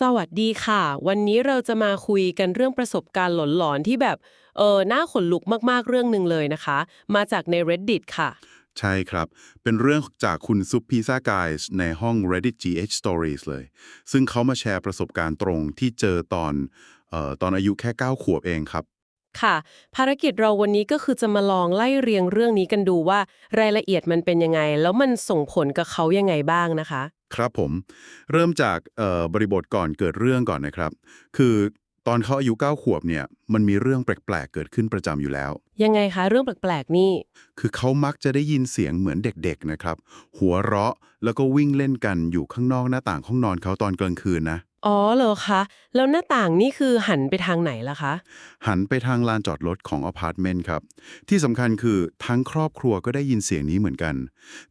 สวัสดีค่ะ วันนี้เราจะมาคุยกันเรื่องประสบการณ์หลอนๆที่แบบเออน่าขนลุกมากๆเรื่องหนึ่งเลยนะคะ มาจากใน reddit ค่ะ ใช่ครับ เป็นเรื่องจากคุณซุปพีซ่ากายในห้อง Reddit GH Stories เลย ซึ่งเขามาแชร์ประสบการณ์ตรงที่เจอตอนเอ่อตอนอายุแค่ 9 ขวบเองครับ ค่ะ ภารกิจเราวันนี้ก็คือจะมาลองไล่เรียงเรื่องนี้กันดูว่ารายละเอียดมันเป็นยังไง แล้วมันส่งผลกับเขายังไงบ้างนะคะ ครับผม เริ่มจากเอ่อบริบทก่อนเกิดเรื่องก่อนนะครับ คือตอนเขาอายุ 9 ขวบเนี่ย มันมีเรื่องแปลกๆ เกิดขึ้นประจำอยู่แล้ว ยังไงคะ เรื่องแปลกๆ นี่ คือเขามักจะได้ยินเสียงเหมือนเด็กๆ นะครับ หัวเราะแล้วก็วิ่งเล่นกันอยู่ข้างนอกหน้าต่างห้องนอนเขาตอนกลางคืนนะ อ๋อเหรอคะ แล้วหน้าต่างนี่คือหันไปทางไหนล่ะคะ หันไปทางลานจอดรถของอพาร์ตเมนต์ครับ ที่สำคัญคือทั้งครอบครัวก็ได้ยินเสียงนี้เหมือนกัน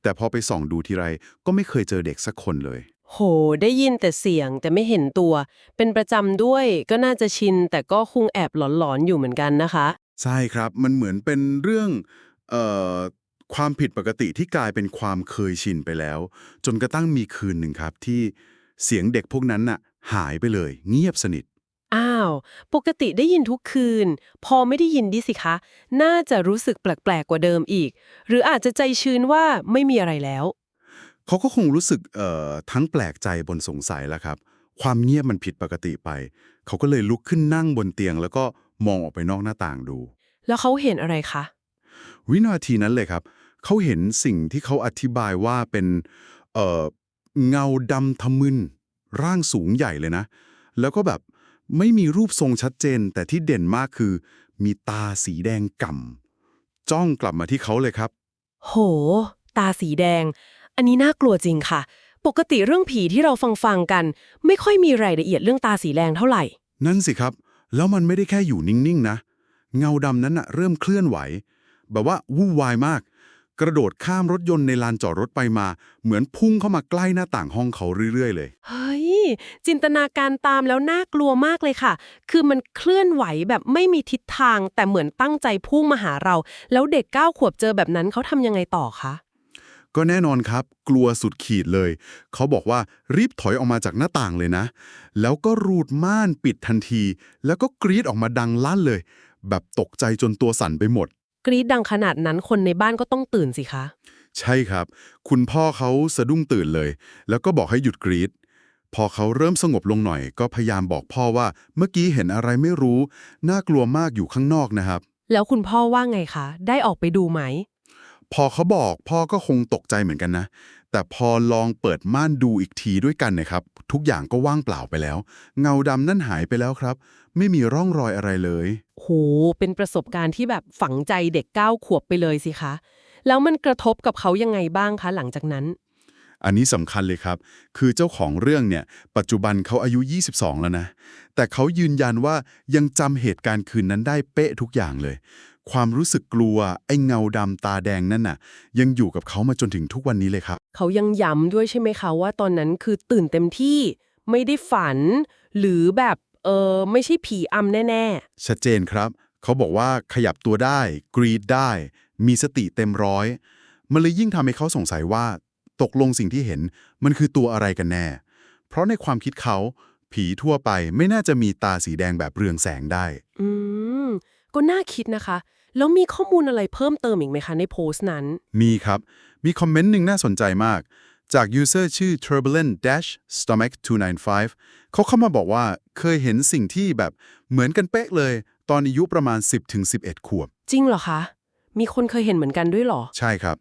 แต่พอไปส่องดูทีไรก็ไม่เคยเจอเด็กสักคนเลย โห ได้ยินแต่เสียงแต่ไม่เห็นตัว เป็นประจำด้วยก็น่าจะชิน แต่ก็คงแอบหลอนๆอยู่เหมือนกันนะคะ ใช่ครับมันเหมือนเป็นเรื่องเอ่อความผิดปกติที่กลายเป็นความเคยชินไปแล้ว จนกระทั่งมีคืนหนึ่งครับที่เสียงเด็กพวกนั้นน่ะ หายไปเลย เงียบสนิท อ้าว ปกติได้ยินทุกคืน พอไม่ได้ยินดิสิคะ น่าจะรู้สึกแปลกๆกว่าเดิมอีก หรืออาจจะใจชื้นว่าไม่มีอะไรแล้ว เขาก็คงรู้สึกเอ่อทั้งแปลกใจบนสงสัยแล้วครับ ความเงียบมันผิดปกติไป เขาก็เลยลุกขึ้นนั่งบนเตียง แล้วก็มองออกไปนอกหน้าต่างดู แล้วเขาเห็นอะไรคะ วินาทีนั้นเลยครับ เขาเห็นสิ่งที่เขาอธิบายว่าเป็นเอ่อเงาดำทะมึน ร่างสูงใหญ่เลยนะ แล้วก็แบบไม่มีรูปทรงชัดเจน แต่ที่เด่นมากคือ มีตาสีแดงก่ำจ้องกลับมาที่เขาเลยครับ โห ตาสีแดง อันนี้น่ากลัวจริงค่ะ ปกติเรื่องผีที่เราฟังฟังๆกัน ไม่ค่อยมีรายละเอียดเรื่องตาสีแดงเท่าไหร่ นั่นสิครับ แล้วมันไม่ได้แค่อยู่นิ่งๆนะ เงาดำนั้นน่ะเริ่มเคลื่อนไหว แบบว่าวุ่นวายมาก กระโดดข้ามรถยนต์ในลานจอดรถไปมา เหมือนพุ่งเข้ามาใกล้หน้าต่างห้องเขาเรื่อยๆ เลย เฮ้ย จินตนาการตามแล้วน่ากลัวมากเลยค่ะ คือมันเคลื่อนไหวแบบไม่มีทิศทาง แต่เหมือนตั้งใจพุ่งมาหาเรา แล้วเด็กเก้าขวบเจอแบบนั้นเขาทำยังไงต่อคะก็แน่นอนครับ กลัวสุดขีดเลย เขาบอกว่ารีบถอยออกมาจากหน้าต่างเลยนะ แล้วก็รูดม่านปิดทันที แล้วก็กรีดออกมาดังลั่นเลย แบบตกใจจนตัวสั่นไปหมด กรีดดังขนาดนั้นคนในบ้านก็ต้องตื่นสิคะ ใช่ครับ คุณพ่อเขาสะดุ้งตื่นเลย แล้วก็บอกให้หยุดกรีดพอเขาเริ่มสงบลงหน่อย ก็พยายามบอกพ่อว่า เมื่อกี้เห็นอะไรไม่รู้ น่ากลัวมากอยู่ข้างนอกนะครับ แล้วคุณพ่อว่าไงคะ ได้ออกไปดูไหม พอเขาบอกพ่อก็คงตกใจเหมือนกันนะ แต่พอลองเปิดม่านดูอีกทีด้วยกันนะครับ ทุกอย่างก็ว่างเปล่าไปแล้ว เงาดำนั่นหายไปแล้วครับ ไม่มีร่องรอยอะไรเลย โห เป็นประสบการณ์ที่แบบฝังใจเด็กเก้าขวบไปเลยสิคะ แล้วมันกระทบกับเขายังไงบ้างคะ หลังจากนั้น อันนี้สำคัญเลยครับ คือเจ้าของเรื่องเนี่ย ปัจจุบันเขาอายุ 22 แล้วนะ แต่เขายืนยันว่ายังจำเหตุการณ์คืนนั้นได้เป๊ะทุกอย่างเลย ความรู้สึกกลัวไอ้เงาดำตาแดงนั่นน่ะ ยังอยู่กับเขามาจนถึงทุกวันนี้เลยครับ เขายังย้ำด้วยใช่ไหมคะว่าตอนนั้นคือตื่นเต็มที่ไม่ได้ฝัน หรือแบบเออไม่ใช่ผีอำแน่ชัดเจนครับ เขาบอกว่าขยับตัวได้ กรีดได้ มีสติเต็มร้อยมันเลยยิ่งทำให้เขาสงสัยว่า ตกลงสิ่งที่เห็นมันคือตัวอะไรกันแน่ เพราะในความคิดเขา ผีทั่วไปไม่น่าจะมีตาสีแดงแบบเรืองแสงได้ ๆ อืม ก็น่าคิดนะคะ แล้วมีข้อมูลอะไรเพิ่มเติมอีกไหมคะในโพสต์นั้น มีครับ มีคอมเมนต์หนึ่งน่าสนใจมาก จากยูเซอร์ชื่อ turbulent dash stomach 295เขาเข้ามาบอกว่าเคยเห็นสิ่งที่แบบเหมือนกันเป๊ะเลย ตอนอายุประมาณ 10-11 ขวบ จริงเหรอคะ มีคนเคยเห็นเหมือนกันด้วยเหรอ ใช่ครับ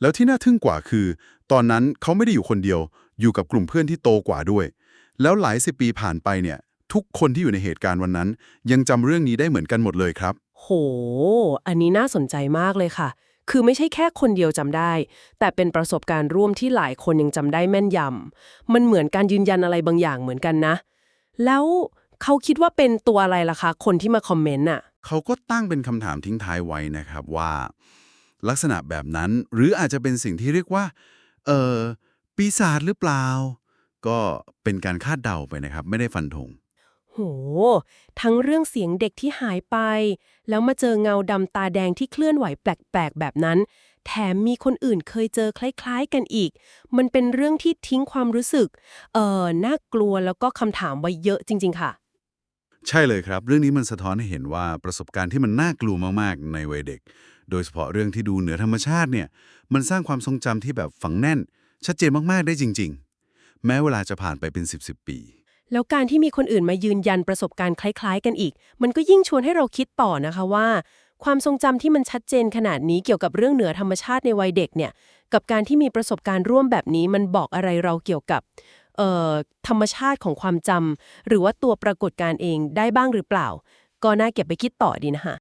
แล้วที่น่าทึ่งกว่าคือ ตอนนั้นเขาไม่ได้อยู่คนเดียว อยู่กับกลุ่มเพื่อนที่โตกว่าด้วย แล้วหลายสิบปีผ่านไปเนี่ย ทุกคนที่อยู่ในเหตุการณ์วันนั้น ยังจำเรื่องนี้ได้เหมือนกันหมดเลยครับ โห อันนี้น่าสนใจมากเลยค่ะ คือไม่ใช่แค่คนเดียวจำได้ แต่เป็นประสบการณ์ร่วมที่หลายคนยังจำได้แม่นยำมันเหมือนการยืนยันอะไรบางอย่างเหมือนกันนะ แล้วเขาคิดว่าเป็นตัวอะไรล่ะคะคนที่มาคอมเมนต์น่ะ เขาก็ตั้งเป็นคำถามทิ้งท้ายไว้นะครับว่า ลักษณะแบบนั้นหรืออาจจะเป็นสิ่งที่เรียกว่า เออปีศาจหรือเปล่า ก็เป็นการคาดเดาไปนะครับ ไม่ได้ฟันธง โหโห ทั้งเรื่องเสียงเด็กที่หายไป แล้วมาเจอเงาดำตาแดงที่เคลื่อนไหวแปลกๆ แบบนั้น แถมมีคนอื่นเคยเจอคล้ายๆ กันอีก มันเป็นเรื่องที่ทิ้งความรู้สึก เอ่อ น่ากลัวแล้วก็คำถามไว้เยอะจริง ๆ ค่ะ ใช่เลยครับ เรื่องนี้มันสะท้อนให้เห็นว่าประสบการณ์ที่มันน่ากลัวมากๆ ในวัยเด็ก โดยเฉพาะเรื่องที่ดูเหนือธรรมชาติเนี่ย มันสร้างความทรงจำที่แบบฝังแน่น ชัดเจนมากๆ ได้จริง ๆ แม้เวลาจะผ่านไปเป็น 10บสปี แล้วการที่มีคนอื่นมายืนยันประสบการณ์คล้ายๆ กันอีก มันก็ยิ่งชวนให้เราคิดต่อนะคะว่า ความทรงจำที่มันชัดเจนขนาดนี้เกี่ยวกับเรื่องเหนือธรรมชาติในวัยเด็กเนี่ย กับการที่มีประสบการณ์ร่วมแบบนี้มันบอกอะไรเราเกี่ยวกับธรรมชาติของความจำหรือว่าตัวปรากฏการณ์เองได้บ้างหรือเปล่า ก็น่าเก็บไปคิดต่อดีนะคะ